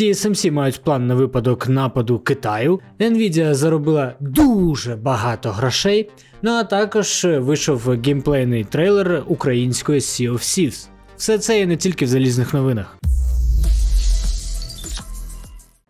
TSMC мають план на випадок нападу Китаю. Nvidia заробила дуже багато грошей. Ну а також вийшов геймплейний трейлер української Sea of Thieves. Все це і не тільки в залізних новинах.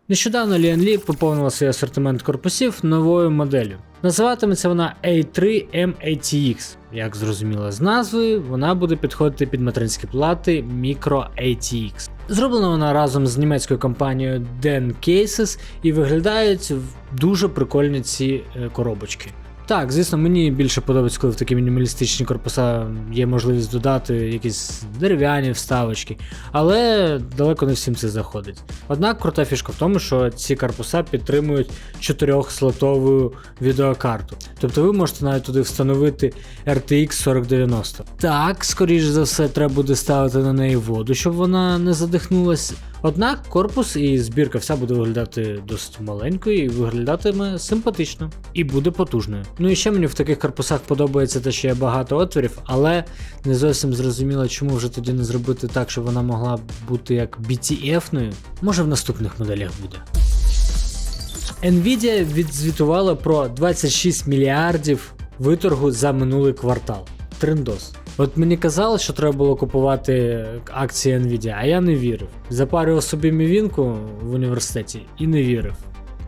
Нещодавно Lian Li поповнила свій асортимент корпусів новою моделлю. Називатиметься вона A3 M-ATX. Як зрозуміло з назви, вона буде підходити під материнські плати Micro ATX. Зроблена вона разом з німецькою компанією Den Cases і виглядають дуже прикольні ці е, коробочки. Так, звісно, мені більше подобається, коли в такі мінімалістичні корпуса є можливість додати якісь дерев'яні вставочки, але далеко не всім це заходить. Однак крута фішка в тому, що ці корпуса підтримують 4-слотову відеокарту. Тобто ви можете навіть туди встановити RTX 4090. Так, скоріш за все, треба буде ставити на неї воду, щоб вона не задихнулась. Однак корпус і збірка вся буде виглядати досить маленькою і виглядатиме симпатично і буде потужною. Ну і ще мені в таких корпусах подобається те, що є багато отворів, але не зовсім зрозуміло, чому вже тоді не зробити так, щоб вона могла бути як BTF-ною. Може в наступних моделях буде. Nvidia відзвітувала про 26 мільярдів виторгу за минулий квартал. Трендос. От мені казали, що треба було купувати акції Nvidia, а я не вірив. Запарював собі мівінку в університеті і не вірив.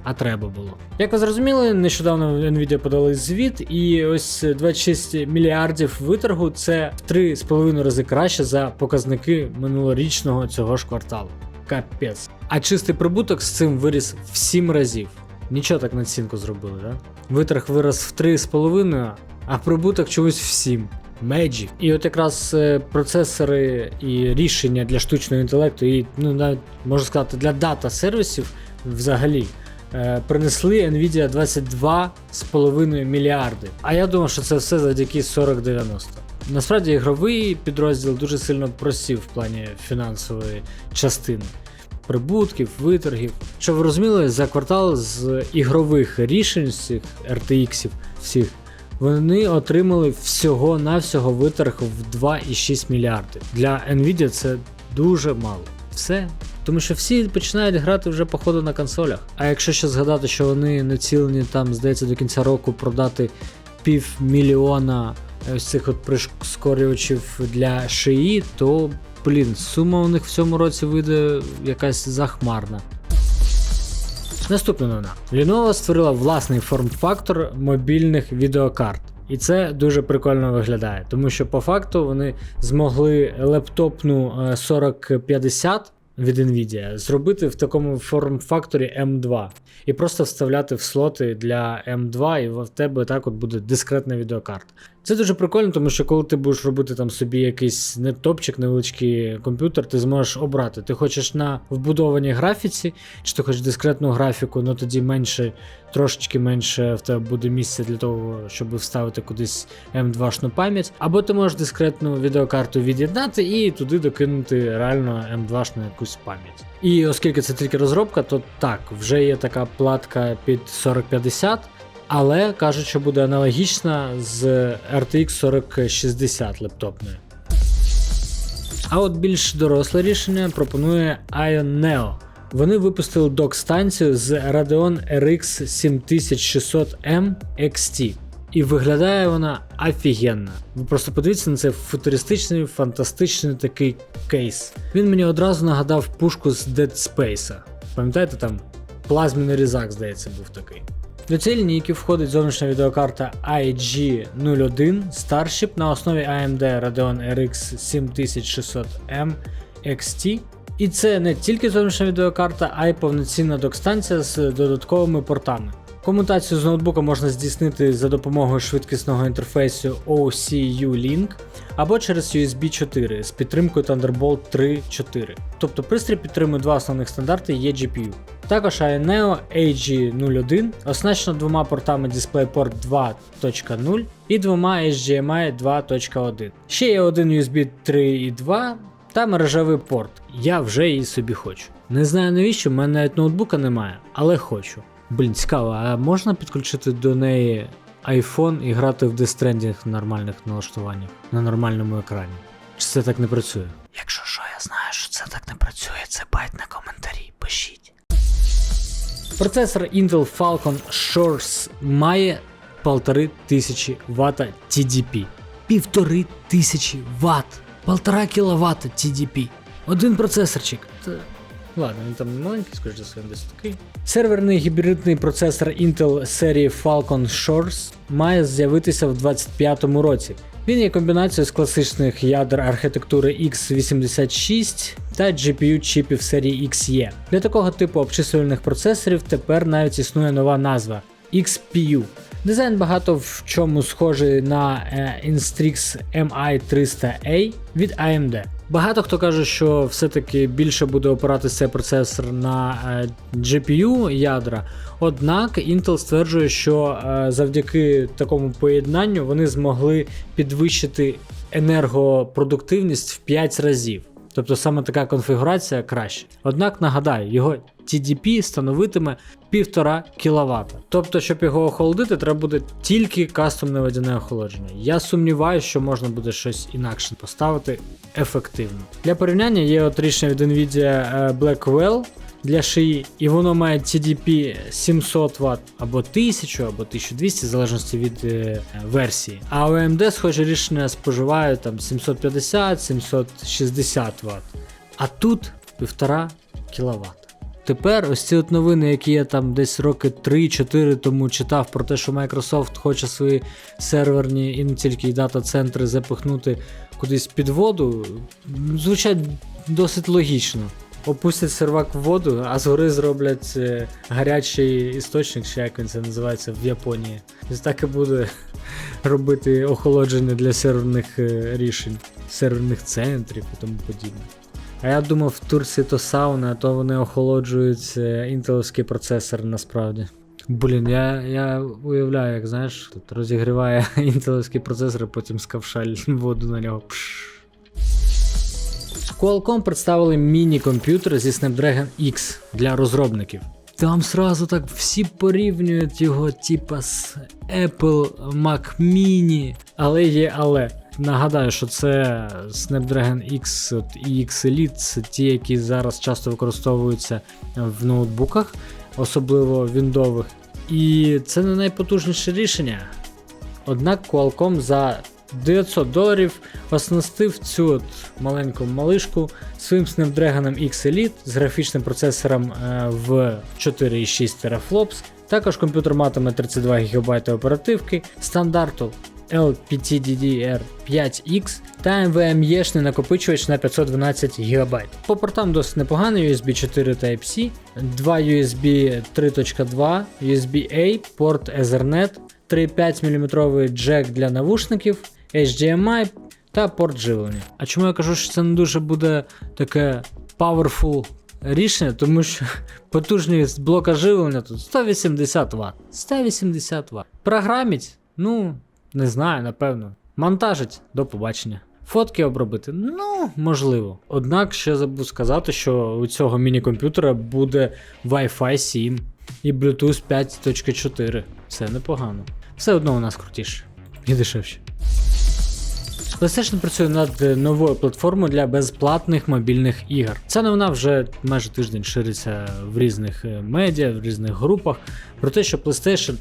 А треба було. Як ви зрозуміли, нещодавно Nvidia подали звіт, і ось 26 мільярдів виторгу це в 3,5 рази краще за показники минулорічного цього ж кварталу. Капець. А чистий прибуток з цим виріс в 7 разів. Нічого так націнку зробили, да? Витрах вирос в 3,5, а прибуток чогось в 7. Magic. І от якраз е, процесори і рішення для штучного інтелекту, і ну навіть можна сказати, для дата сервісів взагалі е, принесли Nvidia 22,5 мільярди. А я думав, що це все завдяки 4090. Насправді ігровий підрозділ дуже сильно просів в плані фінансової частини. Прибутків, виторгів. Щоб ви розуміли, за квартал з ігрових рішень цих RTX всіх вони отримали всього-навсього виторг в 2,6 мільярди. Для Nvidia це дуже мало. Все. Тому що всі починають грати вже походу на консолях. А якщо ще згадати, що вони націлені там, здається, до кінця року продати півмільйона ось цих от прискорювачів для шиї, то блін, сума у них в цьому році вийде якась захмарна. Наступна новина. Lenovo створила власний форм-фактор мобільних відеокарт. І це дуже прикольно виглядає, тому що по факту вони змогли лептопну е, 4050 від Nvidia зробити в такому форм-факторі M2 і просто вставляти в слоти для M2, і в тебе так от буде дискретна відеокарта. Це дуже прикольно, тому що коли ти будеш робити там собі якийсь не топчик, невеличкий комп'ютер, ти зможеш обрати. Ти хочеш на вбудованій графіці, чи ти хочеш дискретну графіку, ну тоді менше, трошечки менше в тебе буде місця для того, щоб вставити кудись M2-шну пам'ять. Або ти можеш дискретну відеокарту від'єднати і туди докинути реально M2-шну якусь пам'ять. І оскільки це тільки розробка, то так, вже є така платка під 4050. Але кажуть, що буде аналогічна з RTX 4060 лептопною. А от більш доросле рішення пропонує Ion Neo. Вони випустили док-станцію з Radeon RX 7600M XT. І виглядає вона офігенно. Ви просто подивіться на цей футуристичний, фантастичний такий кейс. Він мені одразу нагадав пушку з Dead Space. Пам'ятаєте там? Плазміний різак, здається, був такий. До цієї лінійки входить зовнішня відеокарта IG01 Starship на основі AMD Radeon RX 7600M XT. І це не тільки зовнішня відеокарта, а й повноцінна док-станція з додатковими портами. Комутацію з ноутбука можна здійснити за допомогою швидкісного інтерфейсу OCU Link або через USB 4 з підтримкою Thunderbolt 3.4. Тобто пристрій підтримує два основних стандарти eGPU. Також ANEO AG01 оснащено двома портами DisplayPort 2.0 і двома HDMI 2.1. Ще є один USB 3.2 та мережевий порт. Я вже її собі хочу. Не знаю навіщо, в мене навіть ноутбука немає, але хочу. Блін, цікаво, а можна підключити до неї iPhone і грати в Death Stranding в нормальних налаштуваннях на нормальному екрані? Чи це так не працює? Якщо що, я знаю, що це так не працює, це байт на коментарі, пишіть. Процесор Intel Falcon Shores має 1500 Вт TDP. 1500 Вт. 1,5 кВт TDP. Один процесорчик. Ладно, він там маленький, скоріш за все, десь такий. Серверний гібридний процесор Intel серії Falcon Shores має з'явитися в 2025 році. Він є комбінацією з класичних ядер архітектури x86 та GPU чіпів серії XE. Для такого типу обчислювальних процесорів тепер навіть існує нова назва XPU. Дизайн багато в чому схожий на е, Instrix MI300A від AMD. Багато хто каже, що все-таки більше буде опиратися процесор на е, GPU ядра. Однак Intel стверджує, що е, завдяки такому поєднанню вони змогли підвищити енергопродуктивність в 5 разів. Тобто саме така конфігурація краще. Однак нагадаю, його TDP становитиме 1,5 кВт. Тобто, щоб його охолодити, треба буде тільки кастомне водяне охолодження. Я сумніваюся, що можна буде щось інакше поставити ефективно. Для порівняння є от рішення від Nvidia е, Blackwell для шиї, і воно має TDP 700 Вт або 1000, або 1200, в залежності від е, версії. А у AMD схоже рішення споживає там 750-760 Вт. А тут 1,5 кВт. Тепер ось ці от новини, які я там десь роки 3-4 тому читав про те, що Microsoft хоче свої серверні і не тільки дата-центри запихнути кудись під воду, звучать досить логічно. Опустять сервак в воду, а згори зроблять е, гарячий істочник, чи як він це називається в Японії. І так і буде робити охолодження для серверних е, рішень, серверних центрів і тому подібне. А я думав, в Турції то сауна, а то вони охолоджують е, інтеловський процесор насправді. Блін, я, я уявляю, як знаєш, тут розігріває інтеловський процесор, а потім з воду на нього. Пш. Qualcomm представили міні-комп'ютер зі Snapdragon X для розробників. Там сразу так всі порівнюють його, типа з Apple Mac Mini. Але є але. Нагадаю, що це Snapdragon X і X Elite, це ті, які зараз часто використовуються в ноутбуках, особливо віндових. І це не найпотужніше рішення. Однак Qualcomm за 900 доларів оснастив цю от маленьку малишку своїм Snapdragon X Elite з графічним процесором е, в 4,6 терафлопс. Також комп'ютер матиме 32 ГБ оперативки, стандарту LPTDDR5X та NVMe-шний накопичувач на 512 ГБ. По портам досить непоганий USB 4 Type-C, 2 USB 3.2, USB-A, порт Ethernet, 3,5 мм джек для навушників, HDMI та порт живлення. А чому я кажу, що це не дуже буде таке powerful рішення, тому що потужність блока живлення тут 180 Вт. 180 Вт. Програміть, ну, не знаю, напевно. Монтажить до побачення. Фотки обробити, ну, можливо. Однак ще забув сказати, що у цього міні-комп'ютера буде Wi-Fi 7 і Bluetooth 5.4. Це непогано. Все одно у нас крутіше і дешевше. PlayStation працює над новою платформою для безплатних мобільних ігор. Ця новина вже майже тиждень шириться в різних е, медіа, в різних групах про те, що PlayStation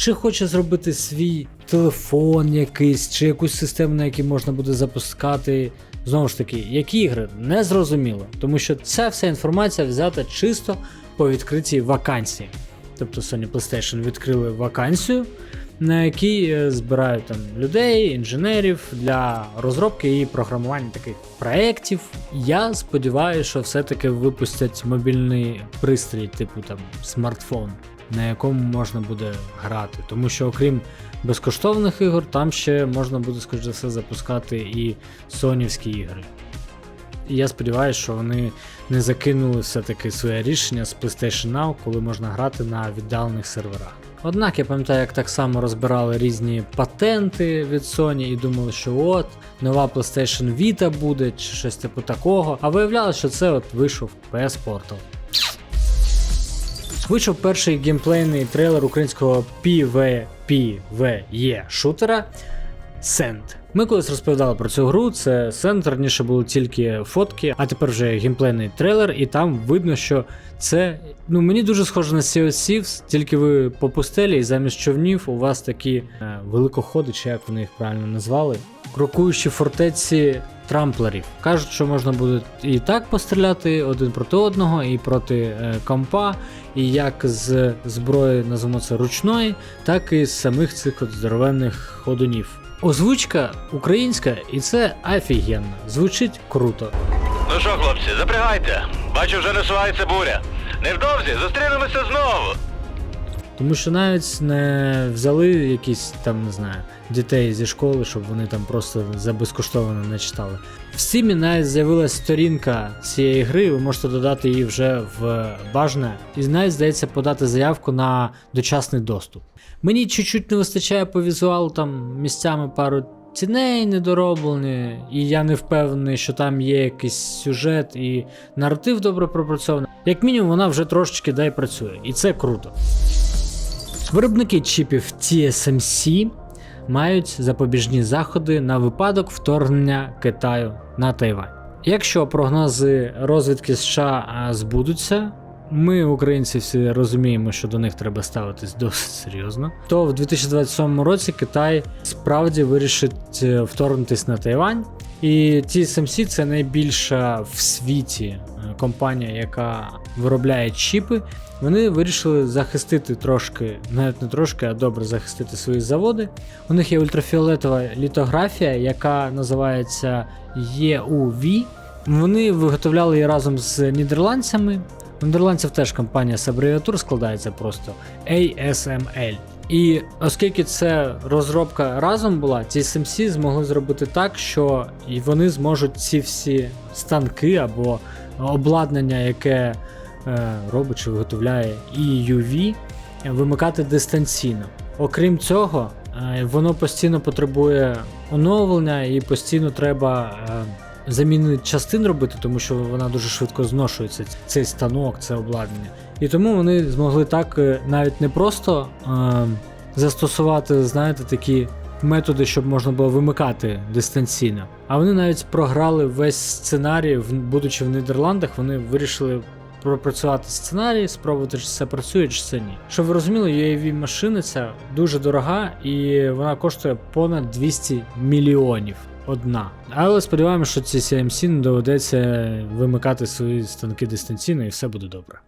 чи хоче зробити свій телефон якийсь, чи якусь систему, на якій можна буде запускати. Знову ж таки, які ігри не зрозуміло, тому що ця вся інформація взята чисто по відкритій вакансії. Тобто Sony PlayStation відкрили вакансію, на якій е, збирають там людей, інженерів для розробки і програмування таких проєктів. Я сподіваюся, що все-таки випустять мобільний пристрій, типу там смартфон, на якому можна буде грати. Тому що, окрім безкоштовних ігор, там ще можна буде, скоріш за все, запускати і сонівські ігри. Я сподіваюся, що вони не закинули все-таки своє рішення з PlayStation Now, коли можна грати на віддалених серверах. Однак я пам'ятаю, як так само розбирали різні патенти від Sony і думали, що от нова PlayStation Vita буде, чи щось типу такого. А виявлялося, що це от вийшов PS Portal. Вийшов перший геймплейний трейлер українського PvPvE шутера Send. Ми колись розповідали про цю гру. Це Send, раніше були тільки фотки, а тепер вже геймплейний трейлер, і там видно, що це ну мені дуже схоже на Sea of Thieves, тільки ви по пустелі, і замість човнів у вас такі е, великоходи, чи як вони їх правильно назвали, крокуючі фортеці трамплерів. Кажуть, що можна буде і так постріляти один проти одного, і проти е, компа, і як з зброї, називаємо це ручної, так і з самих цих от здоровенних ходунів. Озвучка українська, і це офігенно. Звучить круто. Ну що, хлопці, запрягайте. Бачу, вже насувається буря. Невдовзі зустрінемося знову. Тому що навіть не взяли якісь там, не знаю, дітей зі школи, щоб вони там просто за безкоштовно не читали. В Steam навіть з'явилась сторінка цієї гри, ви можете додати її вже в бажане, і навіть здається подати заявку на дочасний доступ. Мені чуть-чуть не вистачає по візуалу там місцями пару ціней недороблені, і я не впевнений, що там є якийсь сюжет і наратив добре пропрацьований. Як мінімум, вона вже трошечки дай працює, і це круто. Виробники чіпів TSMC мають запобіжні заходи на випадок вторгнення Китаю на Тайвань. Якщо прогнози розвідки США збудуться, ми, українці, всі розуміємо, що до них треба ставитись досить серйозно. То в 2027 році Китай справді вирішить е, вторгнутись на Тайвань. І TSMC це найбільша в світі е, компанія, яка виробляє чіпи. Вони вирішили захистити трошки, навіть не трошки, а добре захистити свої заводи. У них є ультрафіолетова літографія, яка називається EUV. Вони виготовляли її разом з нідерландцями. У нідерландців теж компанія з абревіатур складається просто ASML. І оскільки це розробка разом була, TSMC змогли зробити так, що вони зможуть ці всі станки або обладнання, яке е, робить чи виготовляє EUV, вимикати дистанційно. Окрім цього, е, воно постійно потребує оновлення і постійно треба е, заміни частин робити, тому що вона дуже швидко зношується, цей станок, це обладнання. І тому вони змогли так е, навіть не просто е, застосувати, знаєте, такі методи, щоб можна було вимикати дистанційно. А вони навіть програли весь сценарій, будучи в Нідерландах, вони вирішили пропрацювати сценарій, спробувати, чи це працює, чи це ні. Щоб ви розуміли, UAV машина ця дуже дорога і вона коштує понад 200 мільйонів. Одна. Але сподіваємося, що ці CMC не доведеться вимикати свої станки дистанційно і все буде добре.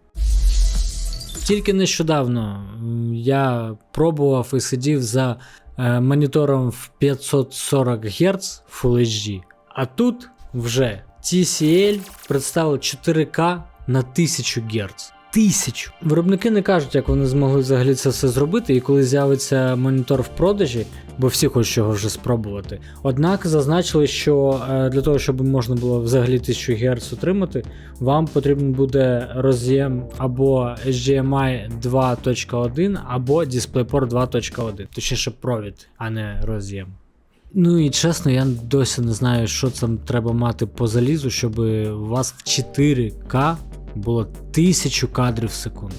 Тільки нещодавно я пробував і сидів за е, монітором в 540 Гц Full HD. А тут вже TCL представив 4К на 1000 Гц. Тисячу. Виробники не кажуть, як вони змогли взагалі це все зробити, і коли з'явиться монітор в продажі, бо всі хочуть його вже спробувати. Однак зазначили, що е, для того, щоб можна було взагалі 1000 Гц отримати, вам потрібен буде роз'єм або HDMI 2.1, або DisplayPort 2.1, точніше провід, а не роз'єм. Ну і чесно, я досі не знаю, що там треба мати по залізу, щоб у вас в 4К було 1000 кадрів в секунду.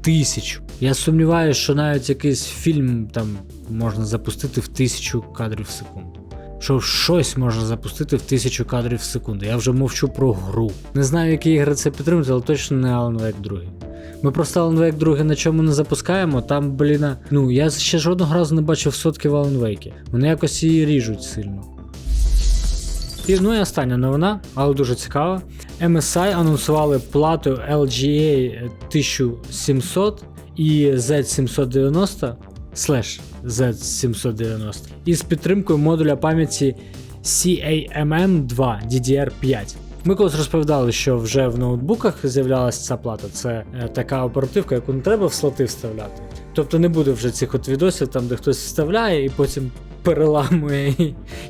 Тисячу. Я сумніваюся, що навіть якийсь фільм там можна запустити в 1000 кадрів в секунду. Що щось можна запустити в 1000 кадрів в секунду. Я вже мовчу про гру. Не знаю, які ігри це підтримують, але точно не Alan Wake 2. Ми просто Alan Wake 2 на чому не запускаємо, там, блін, ну я ще жодного разу не бачив сотки в Alan Wake. Вони якось її ріжуть сильно. І, ну і остання новина, але дуже цікава. MSI анонсували плату LGA 1700 і Z790 Z790 із підтримкою модуля пам'яті CAMM2 DDR5. Ми колись розповідали, що вже в ноутбуках з'являлася ця плата. Це е, така оперативка, яку не треба в слоти вставляти. Тобто не буде вже цих от відосів, там де хтось вставляє і потім переламує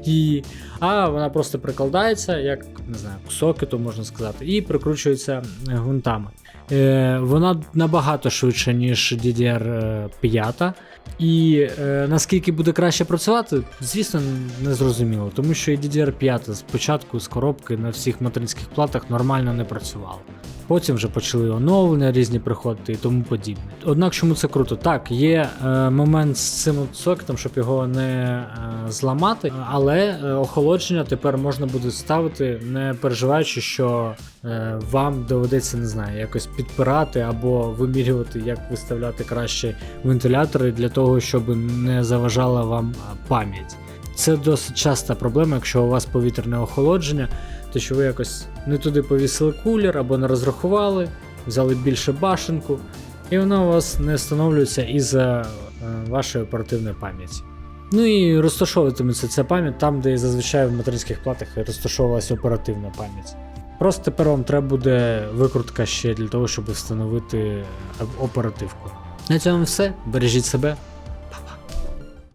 її. А вона просто прикладається, як не знаю, к сокету можна сказати, і прикручується е, гвинтами. Е, вона набагато швидша, ніж DDR5. І е, наскільки буде краще працювати, звісно, не зрозуміло, тому що і DDR5 спочатку з коробки на всіх материнських платах нормально не працювало. Потім вже почали оновлення різні приходити і тому подібне. Однак, чому це круто? Так, є е, момент з цим сокетом, щоб його не е, зламати, але е, охолодження тепер можна буде ставити, не переживаючи, що вам доведеться, не знаю, якось підпирати або вимірювати, як виставляти краще вентилятори для того, щоб не заважала вам е, пам'ять. Це досить часта проблема, якщо у вас повітряне охолодження, то що ви якось не туди повісили кулер або не розрахували, взяли більше башенку, і вона у вас не встановлюється із-за е, вашої оперативної пам'яті. Ну і розташовуватиметься ця пам'ять там, де зазвичай в материнських платах розташовувалася оперативна пам'ять. Просто тепер вам треба буде викрутка ще для того, щоб встановити оперативку. На цьому все. Бережіть себе,